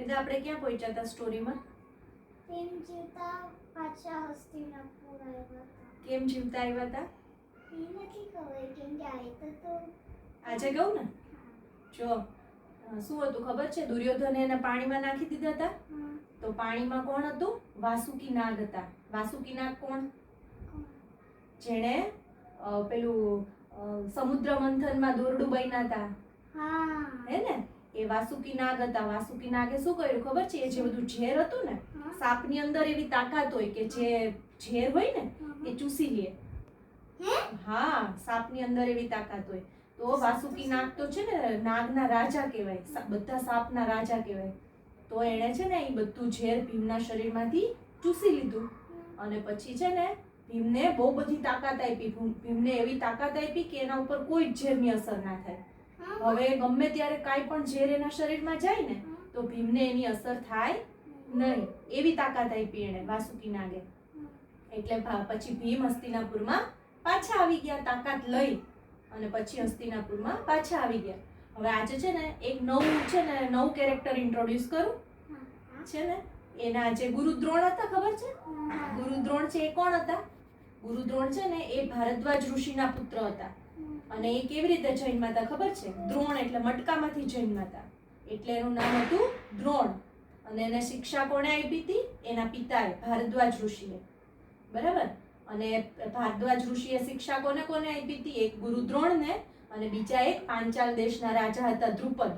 વેદા આપણે ક્યાં પહોંચ્યા હતા સ્ટોરીમાં કેમ જીવતા પાછા હસ્તિનાપુર આવ્યા હતા. કેમ જીવતા આવ્યા હતા? એ નથી ખબર કેમ કે આવી તો તો આજે ગયું ને? જો શું હતું ખબર છે? દુર્યોધને એને પાણીમાં નાખી દીધા હતા? તો પાણીમાં કોણ હતું? વાસુકી નાગ હતા. વાસુકી નાગ કોણ? જેણે પેલું સમુદ્ર મંથનમાં દોરડું બન્યા હતા. હા. હે ને? એ વાસુકી નાગ હતા. વાસુકી નાગે શું કર્યું ખબર છે? એ જે બધું ઝેર હતું ને સાપની અંદર એવી તાકાત હોય કે જે ઝેર હોય ને એ ચૂસી લે. હે? હા સાપની અંદર એવી તાકાત હોય. તો વાસુકી નાગ તો છે ને નાગના રાજા કહેવાય. બધા સાપના રાજા કહેવાય. તો એણે છે ને એ બધું ઝેર ભીમના શરીરમાંથી ચૂસી લીધું. અને પછી છે ને ભીમને બહુ બધી તાકાત આપી. ભીમ- ભીમને એવી તાકાત આપી કે એના ઉપર કોઈ જ ઝેરની અસર ના થાય. હવે ગમે ત્યારે કાંઈ પણ ઝેર એના શરીરમાં જાય ને, તો ભીમને એની અસર થાય નહીં. એવી તાકાત આપી એણે વાસુકી નાગે. એટલે પછી ભીમ હસ્તિનાપુરમાં પાછા આવી ગયા, તાકાત લઈ અને પછી હસ્તિનાપુરમાં પાછા આવી ગયા. હવે આજે છે ને, એક નવું છે ને, નવું કેરેક્ટર ઇન્ટ્રોડ્યુસ કરું. છે ને, એના જે ગુરુદ્રોણ હતા, ખબર છે? ગુરુદ્રોણ છે એ કોણ હતા? ગુરુદ્રોણ છે ને, એ ભારદ્વાજ ઋષિના પુત્ર હતા. અને એ કેવી રીતે જૈન માતા ખબર છે? દ્રોણ એટલે મટકામાંથી જૈન માતા. એટલે એનું નામ હતું દ્રોણ. અને એને શિક્ષા કોણે આપી હતી? એના પિતાએ, ભારદ્વાજ ઋષિએ. બરાબર? અને ભારદ્વાજ ઋષિએ શિક્ષા કોને કોને આપી હતી? એક ગુરુ દ્રોણને અને બીજા એક પાંચાલ દેશના રાજા હતા દ્રુપદ.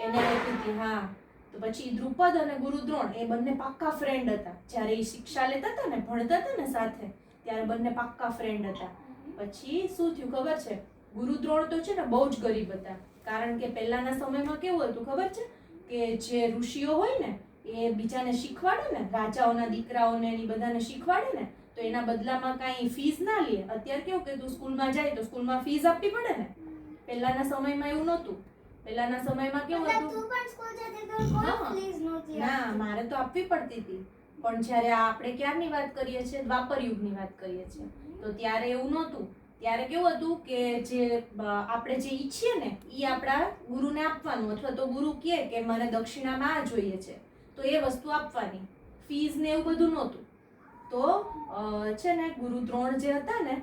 એને આપી હતી, હા. તો પછી દ્રુપદ અને ગુરુ દ્રોણ, એ બંને પાક્કા ફ્રેન્ડ હતા. જ્યારે એ શિક્ષા લેતા હતા ને, ભણતા હતા ને સાથે, ત્યારે બંને પાક્કા ફ્રેન્ડ હતા. પછી શું થયું ખબર છે? ગુરુ દ્રોણ તો છે ને બહુ જ ગરીબ હતા. કારણ કે પહેલાના સમયમાં કેવું હતું ખબર છે? કે જે ઋષિઓ હોય ને એ બીજાને શીખવાડે ને રાજાઓના દીકરાઓને એની બધાને શીખવાડે ને તો એના બદલામાં કાંઈ ફીસ ના લે. અત્યારે કેવું કે તું સ્કૂલમાં જાય તો સ્કૂલમાં ફીસ આપવી પડે ને. પહેલાના સમયમાં એવું નહોતું. પહેલાના સમયમાં કેવું હતું? ના મારે તો આપવી પડતી હતી. પણ જ્યારે આ આપણે ક્યારની વાત કરીએ છીએ? દ્વાપર યુગની વાત કરીએ છીએ. તો ત્યારે એવું નહોતું. ત્યારે કેવું હતું કે જે આપણે જે ઈચ્છીએ ને એ આપણા ગુરુને આપવાનું. અથવા તો ગુરુ કહે કે મને દક્ષિણામાં આ જોઈએ છે. તો એ વસ્તુ આપવાની. ફીસ ને એવું બધું નહોતું. તો છે ને, ગુરુ દ્રોણ જે હતા ને,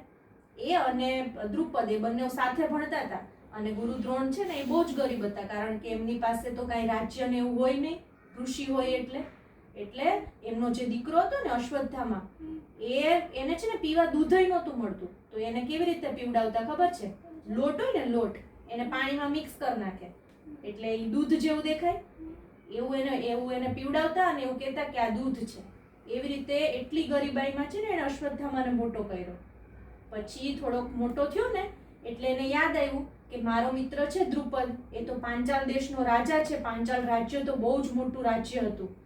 એ અને દ્રુપદ એ બંને સાથે ભણતા હતા. અને ગુરુ દ્રોણ છે ને, એ બહુ જ ગરીબ હતા. કારણ કે એમની પાસે તો કાંઈ રાજ્ય ને એવું હોય નહીં. ઋષિ હોય એટલે. એટલે એમનો જે દીકરો હતો ને અશ્વત્થામા, એ એને છે ને પીવા દૂધય નહોતું મળતું. તો એને કેવી રીતે પીવડાવતા ખબર છે? લોટ હોય ને લોટ, એને પાણીમાં મિક્સ કરી નાખે. એટલે એ દૂધ જેવું દેખાય. એવું એને એવું એને પીવડાવતા અને એવું કહેતા કે આ દૂધ છે. એવી રીતે એટલી ગરીબાઈમાં છે ને એને અશ્વત્થામાને મોટો કર્યો. પછી થોડોક મોટો થયો ને, એટલે એને યાદ આવ્યું કે મારો મિત્ર છે દ્રુપદ, એ તો પાંચાલ દેશનો રાજા છે. પાંચાલ રાજ્ય તો બહુ જ મોટું રાજ્ય હતું.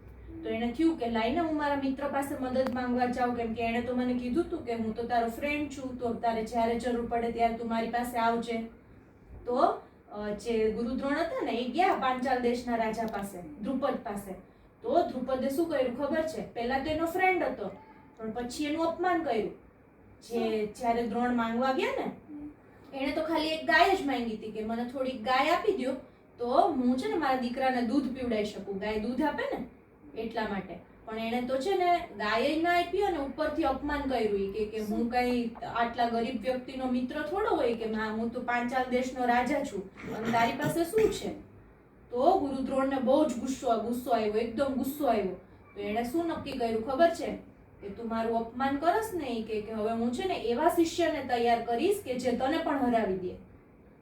તો એણે થયું કે લાઈને હું મારા મિત્ર પાસે મદદ માંગવા જાઉં, કેમ કે એણે તો મને કીધું હતું કે હું તો તારો ફ્રેન્ડ છું, તો તારે જ્યારે જરૂર પડે ત્યારે તું મારી પાસે આવજે. તો જે ગુરુદ્રોણ હતા ને, એ ગયા પાંચાલ દેશના રાજા પાસે, દ્રુપદ પાસે. તો દ્રુપદે શું કર્યું ખબર છે? પહેલા તો એનો ફ્રેન્ડ હતો, પણ પછી એનું અપમાન કર્યું. જે જ્યારે દ્રોણ માંગવા ગયા ને, એણે તો ખાલી એક ગાય જ માંગી હતી કે મને થોડીક ગાય આપી દો તો હું છે ને મારા દીકરાને દૂધ પીવડાવી શકું. ગાય દૂધ આપે ને એટલા માટે. પણ એણે તો છે ને ગાય ના આપી અને ઉપરથી અપમાન કર્યું કે કે હું કઈ આટલા ગરીબ વ્યક્તિનો મિત્ર થોડો હોય કે હા, હું તો પાંચાલ દેશનો રાજા છું. અને તારી પાસે શું છે? તો ગુરુ દ્રોણને બહુ જ ગુસ્સો ગુસ્સો આવ્યો, એકદમ ગુસ્સો આવ્યો. તો એણે શું નક્કી કર્યું ખબર છે? કે તું મારું અપમાન કરસ ને ઈ કે કે હવે હું છે ને એવા શિષ્યને તૈયાર કરીશ કે જે તને પણ હરાવી દે.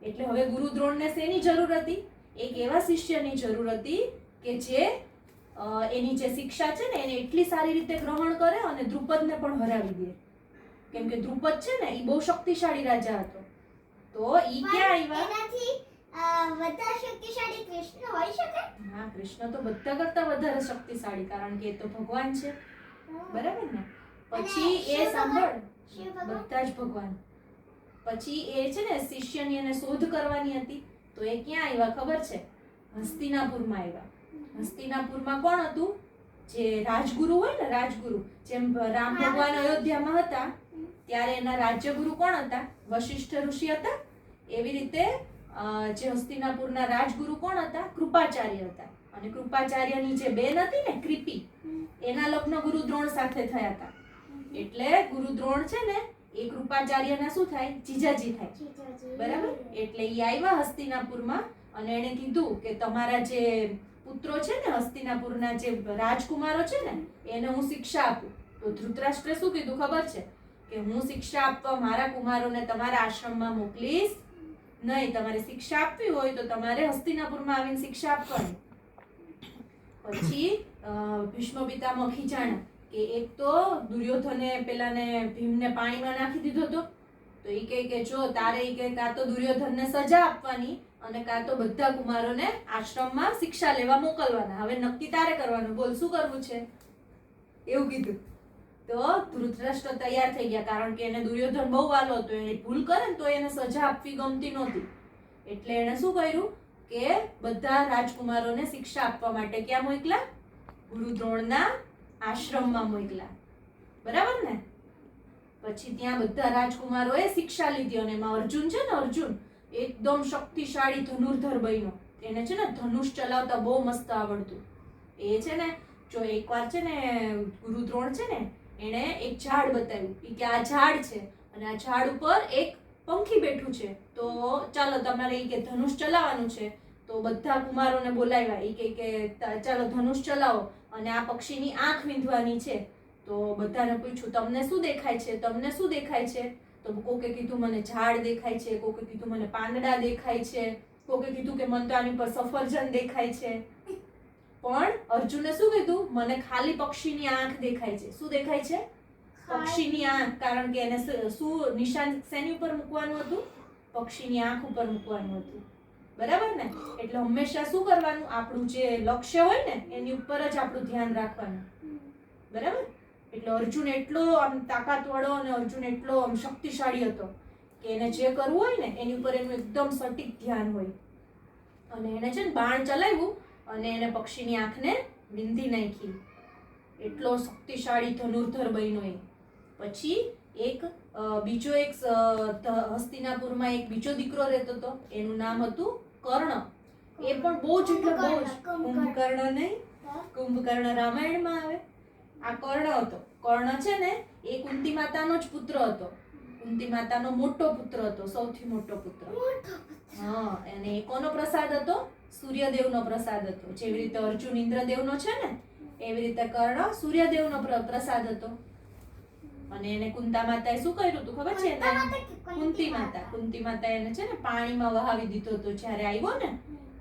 એટલે હવે ગુરુ દ્રોણને શેની જરૂર હતી? એક એવા શિષ્યની જરૂર હતી કે જે એની જે શિક્ષા છે ને એને એટલી સારી રીતે ગ્રહણ કરે અને દ્રુપદને પણ હરાવી દે. કેમ કે દ્રુપદ છે ને એ બહુ શક્તિશાળી રાજા હતો. તો ઈ ક્યાં આવ્યા? એનાથી વધારે શક્તિશાળી કૃષ્ણ હોઈ શકે? હા કૃષ્ણ તો બધા કરતા વધારે શક્તિશાળી કારણ કે એ તો ભગવાન છે. બરાબર ને? પછી એ સાંભળ. બધા જ ભગવાન. પછી એ છે ને શિષ્યની એને શોધ કરવાની હતી. તો એ ક્યાં આવ્યા ખબર છે? હસ્તિનાપુરમાં આવ્યા. હસ્તિનાપુરમાં કોણ હતું? જે રાજગુરુ હોય ને રાજગુરુ. જેમ રામ ભગવાન અયોધ્યામાં હતા ત્યારે એના રાજ્યગુરુ કોણ હતા? વશિષ્ઠ ઋષિ હતા. એવી રીતે જે હસ્તિનાપુરના રાજગુરુ કોણ હતા? કૃપાચાર્ય હતા. અને કૃપાચાર્યની જે બેન હતી ને કૃપી એના લગ્ન ગુરુ દ્રોણ સાથે થયા હતા. એટલે ગુરુ દ્રોણ છે ને એ કૃપાચાર્યના શું થાય? જીજાજી થાય. બરાબર? એટલે એ આવ્યા હસ્તિનાપુરમાં અને એણે કીધું કે તમારા જે પુત્રો છે ને, હસ્તિનાપુરના જે રાજકુમારો છે ને, એને હું શિક્ષા આપું. તો ધૃતરાષ્ટ્રે શું કીધું ખબર છે? કે હું શિક્ષા આપવા મારા કુમારોને તમારા આશ્રમમાં મોકલીશ. નહીં, તમારે શિક્ષા આપવી હોય તો તમારે હસ્તિનાપુરમાં આવીને શિક્ષા આપવાની. પછી ભીષ્મ પિતામાં ખીજાણા, કે એક તો દુર્યોધને પેલાને ભીમને પાણીમાં નાખી દીધો હતો. તો એ કહે કે જો તારે એ કે કાં તો દુર્યોધનને સજા આપવાની અને કાં તો બધા કુમારોને આશ્રમમાં શિક્ષા લેવા મોકલવાના. હવે નક્કી તારે કરવાનું? બોલ, શું કરવું છે? એવું કીધું. તો ધૃતરાષ્ટ્ર તૈયાર થઈ ગયા કારણ કે એને દુર્યોધન બહુ વાલો હતો. એને ભૂલ કરે ને તો એને સજા આપવી ગમતી નહોતી. એટલે એણે શું કર્યું કે બધા રાજકુમારોને શિક્ષા આપવા માટે ક્યાં મોકલા ગુરુ દ્રોણના આશ્રમમાં મોકલા બરાબર ને? પછી ત્યાં બધા રાજકુમારોએ શિક્ષા લીધી અને એમાં અર્જુન છે ને અર્જુન, એકદમ શક્તિશાળી ધનુર્ધર બન્યો. એને છે ને ધનુષ ચલાવતા બહુ મસ્ત આવડતું. એ છે ને, જો એકવાર છે ને ગુરુ છે ને, એણે એક ઝાડ બતાવ્યું. કે આ ઝાડ છે અને આ ઝાડ ઉપર એક પંખી બેઠું છે. તો ચાલો તમારે એ કે ધનુષ ચલાવવાનું છે. તો બધા કુમારોને બોલાવ્યા. એ કે ચાલો ધનુષ ચલાવો. અને આ પક્ષીની આંખ વીંધવાની છે. તો બધાને પૂછ્યું તમને શું દેખાય છે? તમને શું દેખાય છે? તો કોકે કીધું મને ઝાડ દેખાય છે. કોકે કીધું મને પાંદડા દેખાય છે. કોકે કીધું કે મને તો આની પર સફરજન દેખાય છે. પણ અર્જુને શું કીધું? મને ખાલી પક્ષીની આંખ દેખાય છે. શું દેખાય છે? પક્ષીની આંખ કારણ કે એને શું- શું નિશાન શેની ઉપર મૂકવાનું હતું? પક્ષીની આંખ ઉપર મૂકવાનું હતું. બરાબર ને? એટલે હંમેશા શું કરવાનું? આપણું જે લક્ષ્ય હોય ને એની ઉપર જ આપણું ધ્યાન રાખવાનું. બરાબર? એટલે અર્જુન એટલો આમ તાકાતવાળો અને અર્જુન એટલો આમ શક્તિશાળી હતો કે એને જે કરવું હોય ને એની ઉપર એનું એકદમ સટીક ધ્યાન હોય. અને એને છે ને બાણ ચલાવ્યું અને એને પક્ષીની આંખને વિંધી નાખી. એટલો શક્તિશાળી ધનુર્ધર બન્યો એ. પછી એક બીજો એક હસ્તિનાપુરમાં એક બીજો દીકરો રહેતો હતો. એનું નામ હતું કર્ણ. એ પણ બહુ જ એટલે બહુ જ કુંભકર્ણ. નહીં કુંભકર્ણ રામાયણમાં આવે. આ કર્ણ હતો. કર્ણ છે ને એ કુંતી માતાનો જ પુત્ર હતો. કુંતી માતાનો મોટો પુત્ર હતો સૌથી મોટો પુત્ર. હા અને એ કોનો પ્રસાદ હતો? સૂર્યદેવનો પ્રસાદ હતો. જેવી રીતે અર્જુન ઇન્દ્રદેવનો છે ને એવી રીતે કર્ણ સૂર્યદેવનો પ્રસાદ હતો. અને એને કુંતા માતાએ શું કર્યું હતું ખબર છે કુંતી માતા. કુંતી માતા એને છે ને પાણીમાં વહાવી દીધો હતો. જ્યારે આવ્યો ને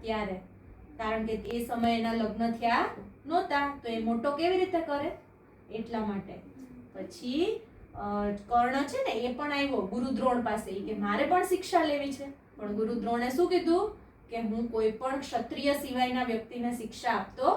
ત્યારે. કારણ કે એ સમયે એના લગ્ન થયા નહોતા તો એ મોટો કેવી રીતે કરે? એટલા માટે. પછી કર્ણ છે ને, એ પણ આવ્યો ગુરુદ્રોણ પાસે. કે મારે પણ શિક્ષા લેવી છે. પણ ગુરુદ્રોણે શું કીધું? કે હું કોઈ પણ ક્ષત્રિય સિવાયના વ્યક્તિને શિક્ષા આપતો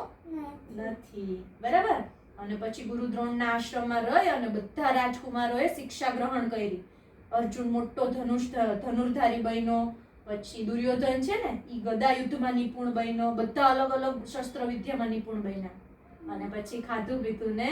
નથી. બરાબર? અને પછી ગુરુદ્રોણના આશ્રમમાં રહી અને બધા રાજકુમારોએ શિક્ષા ગ્રહણ કરી. અર્જુન મોટો ધનુષ ધનુર્ધારી બન્યો. પછી દુર્યોધન છે ને એ ગદા યુદ્ધમાં નિપુણ બન્યો. બધા અલગ અલગ શસ્ત્ર વિદ્યામાં નિપુણ બન્યા. અને પછી ખાધું પીધું ને